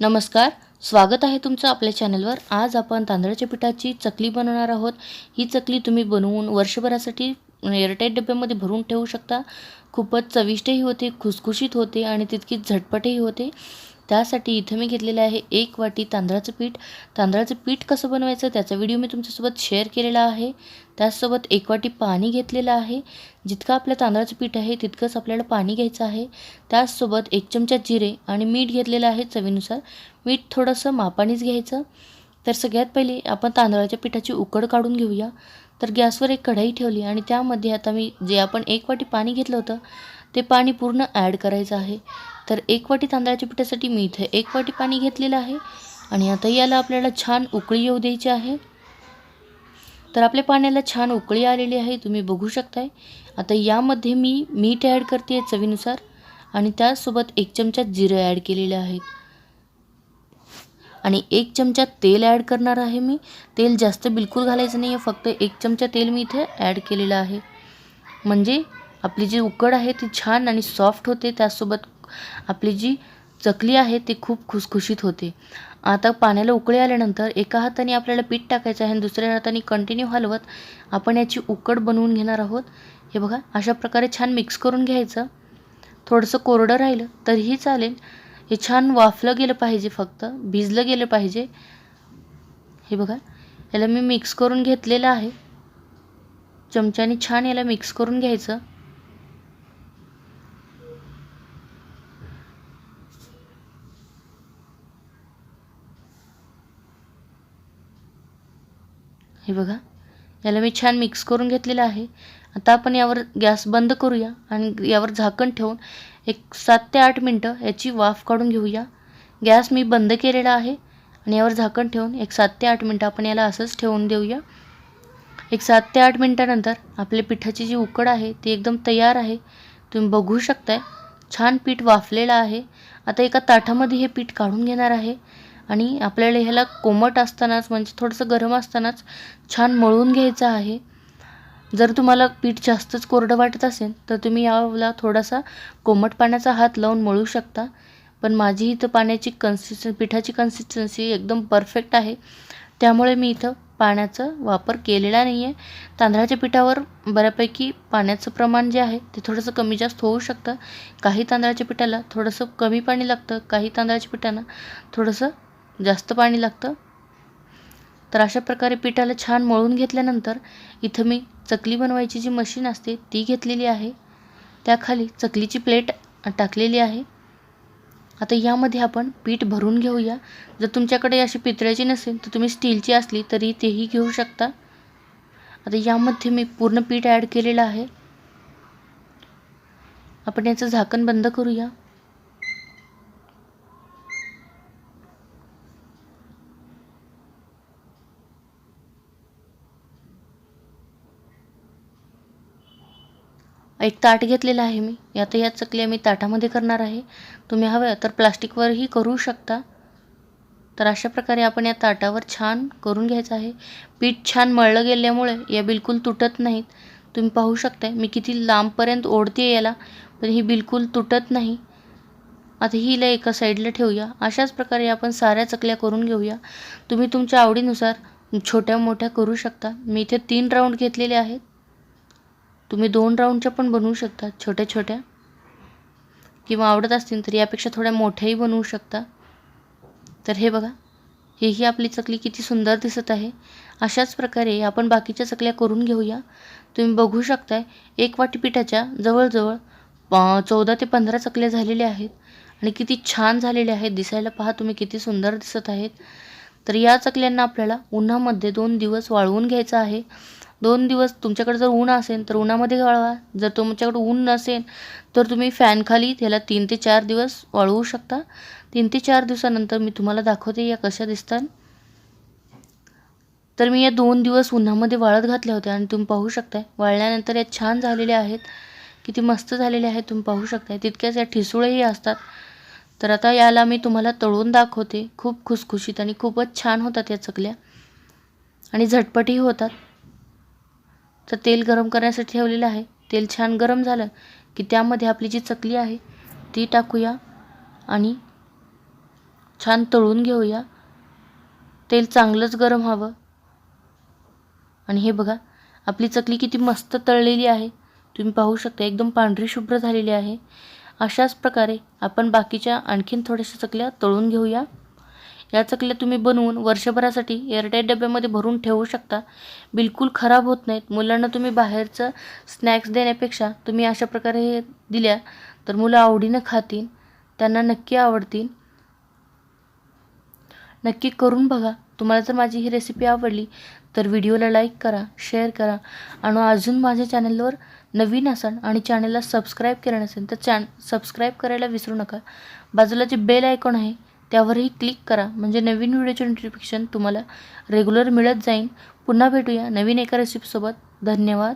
नमस्कार स्वागत आहे तुमचं आपल्या चॅनलवर. आज आपण तांदळाच्या पिठाची चकली बनवणार आहोत. ही चकली तुम्ही बनवून वर्षभरासाठी एअरटाईट डब्यामध्ये भरून ठेवू शकता. खूपच चविष्टही होते खुसखुशीत होते आणि तितकीच झटपटही होते. त्यासाठी इथं मी घेतलेलं आहे एक वाटी तांदळाचं पीठ. तांदळाचं पीठ कसं बनवायचं त्याचा व्हिडिओ मी तुमच्यासोबत शेअर केलेला आहे. त्याचसोबत एक वाटी पाणी घेतलेलं आहे. जितकं आपलं तांदळाचं पीठ आहे तितकंच आपल्याला पाणी घ्यायचं आहे. त्याचसोबत एक चमचा जिरे आणि मीठ घेतलेलं आहे चवीनुसार. मीठ थोडंसं मापानेच घ्यायचं. तर सगळ्यात पहिले आपण तांदळाच्या पिठाची उकड काढून घेऊया. तर गॅसवर एक कढाई ठेवली आणि त्यामध्ये आता मी जे आपण एक वाटी पाणी घेतलं होतं ते पाणी पूर्ण ॲड करायचं आहे. तर एक वाटी तांदळाच्या पिठासाठी मी इथे एक वाटी पाणी घेतलेलं आहे. आणि आता याला आपल्याला छान उकळी येऊ द्यायची आहे. तर आपल्या पाण्याला छान उकळी आलेली आहे तुम्ही बघू शकताय. आता यामध्ये मी मीठ ॲड करते आहे चवीनुसार. आणि त्याचसोबत एक चमचा जिरं ॲड केलेले आहेत आणि एक चमचा तेल ॲड करणार आहे मी. तेल जास्त बिलकुल घालायचं नाही आहे फक्त एक चमचा तेल मी इथे ॲड केलेलं आहे. म्हणजे आपली जी उकड आहे ती छान आणि सॉफ्ट होते त्याचसोबत आपली जी चकली आहे ती खूप खुसखुशीत होते. आता पाण्याला उकळी आल्यानंतर एका हाताने आपल्याला पीठ टाकायचं आहे आणि दुसऱ्या हाताने कंटिन्यू हलवत आपण याची उकड बनवून घेणार आहोत. हे बघा अशा प्रकारे छान मिक्स करून घ्यायचं. थोडंसं कोरडं राहिलं तरीही चालेल. हे छान वाफलं गेलं पाहिजे फक्त भिजलं गेलं पाहिजे. हे बघा याला मी मिक्स करून घेतलेलं आहे. चमच्याने छान याला मिक्स करून घ्यायचं. हे बघा. याला मी छान मिक्स करून घेतलेलं आहे. आता आपण यावर गॅस बंद करूया आणि यावर झाकण ठेवून एक सात ते आठ मिनटं याची वाफ काढून घेऊया. गॅस मी बंद केलेला आहे आणि यावर झाकण ठेवून एक सात ते आठ मिनटं आपण याला असंच ठेवून देऊया. एक सात ते आठ मिनटानंतर आपल्या पिठाची जी उकड आहे ती एकदम तयार आहे. तुम्ही बघू शकताय छान पीठ वाफलेलं आहे. आता एका ताटामध्ये हे पीठ काढून घेणार आहे. आणि आपल्याला ह्याला कोमट असतानाच म्हणजे थोडंसं गरम असतानाच छान मळून घ्यायचं आहे. जर तुम्हाला पीठ जास्तच कोरडं वाटत असेल तर तुम्ही याला थोडासा कोमट पाण्याचा हात लावून मळू शकता. पण माझी इथं पाण्याची कन्सिस्टन पिठाची कन्सिस्टन्सी एकदम परफेक्ट आहे. त्यामुळे मी इथं पाण्याचा वापर केलेला नाही आहे तांदळाच्या पिठावर बऱ्यापैकी पाण्याचं प्रमाण जे आहे ते थोडंसं कमी जास्त होऊ शकतं. काही तांदळाच्या पिठाला थोडंसं कमी पाणी लागतं काही तांदळाच्या पिठांना थोडंसं जास्त पाणी लागतं? तर अशा प्रकारे पिठाला छान मळून घेतल्यानंतर इथं मी चकली बनवायची जी मशीन असते ती घेतलेली आहे. त्याखाली चकलीची प्लेट टाकलेली आहे. आता यामध्ये आपण पीठ भरून घेऊया. जर तुमच्याकडे अशी पितळ्याची नसेल तर तुम्ही स्टीलची असली तरी तेही घेऊ शकता. आता यामध्ये मी पूर्ण पीठ ॲड केलेलं आहे. आपण याचं झाकण बंद करूया. एक ताट घेतलेलं आहे मी. आता या चकल्या मी ताटामध्ये करणार आहे. तुम्ही हवं तर प्लास्टिकवरही करू शकता. तर अशा प्रकारे आपण या ताटावर छान करून घ्यायचं आहे. पीठ छान मळलं गेल्यामुळे या बिलकुल तुटत नाहीत. तुम्ही पाहू शकताय मी किती लांबपर्यंत ओढते याला पण ही बिलकुल तुटत नाही. आता हिला एका साईडला ठेवूया. अशाच प्रकारे आपण साऱ्या चकल्या करून घेऊया. तुम्ही तुमच्या आवडीनुसार छोट्या मोठ्या करू शकता. मी इथे तीन राऊंड घेतलेले आहेत. तुम्ही दोन राऊंडच्या पण बनवू शकता छोट्या छोट्या. किंवा आवडत असतील तर यापेक्षा थोड्या मोठ्याही बनवू शकता. तर हे बघा हेही आपली चकली किती सुंदर दिसत आहे. अशाच प्रकारे आपण बाकीच्या चकल्या करून घेऊया. तुम्ही बघू शकताय एक वाटी पिठाच्या जवळजवळ चौदा ते पंधरा चकल्या झालेल्या आहेत. आणि किती छान झालेल्या आहेत दिसायला पहा तुम्ही किती सुंदर दिसत आहेत. तर या चकल्यांना आपल्याला उन्हामध्ये दोन दिवस वाळवून घ्यायचं आहे. दोन दिवस तुमच्याकडे जर ऊन असेल तर उन्हामध्ये वाळवा. जर तुमच्याकडे ऊन नसेल तर तुम्ही फॅनखाली त्याला तीन ते चार दिवस वाळवू शकता. तीन ते चार दिवसानंतर मी तुम्हाला दाखवते या कशा दिसतात. तर मी या दोन दिवस उन्हामध्ये वाळत घातल्या होत्या आणि तुम्ही पाहू शकताय. वाळल्यानंतर या छान झालेल्या आहेत. किती मस्त झालेल्या आहेत तुम्ही पाहू शकताय. तितक्याच या ठिसूळही असतात. तर आता याला मी तुम्हाला तळून दाखवते. खूप खुसखुशीत आणि खूपच छान होतात या चकल्या. आणि झटपटही होतात. तर तेल गरम करण्यासाठी ठेवलेलं आहे. तेल छान गरम झालं की त्यामध्ये आपली जी चकली आहे ती टाकूया आणि छान तळून घेऊया. तेल चांगलंच गरम हवं. आणि हे बघा आपली चकली किती मस्त तळलेली आहे. तुम्ही पाहू शकता एकदम पांढरी शुभ्र झालेली आहे. अशाच प्रकारे आपण बाकीच्या आणखीन थोड्याशा चकल्या तळून घेऊया. या चकल्या तुम्ही बनवून वर्षभरासाठी एअरटाईट डब्यामध्ये भरून ठेवू शकता. बिलकुल खराब होत नाहीत. मुलांना तुम्ही बाहेरचं स्नॅक्स देण्यापेक्षा तुम्ही अशा प्रकारे हे दिल्या तर मुलं आवडीनं खातील त्यांना नक्की आवडतील. नक्की करून बघा. तुम्हाला जर माझी ही रेसिपी आवडली तर व्हिडिओला लाईक करा शेअर करा आणि अजून माझ्या चॅनलवर नवीन असाल आणि चॅनलला सबस्क्राईब केलं नसेल तर चॅन सबस्क्राईब करायला विसरू नका. बाजूला जे बेल आयकॉन आहे त्यावरही क्लिक करा. म्हणजे नवीन व्हिडिओचे नोटिफिकेशन तुम्हाला रेग्युलर मिळत जाईल. पुन्हा भेटूया नवीन एका रेसिपीसोबत धन्यवाद.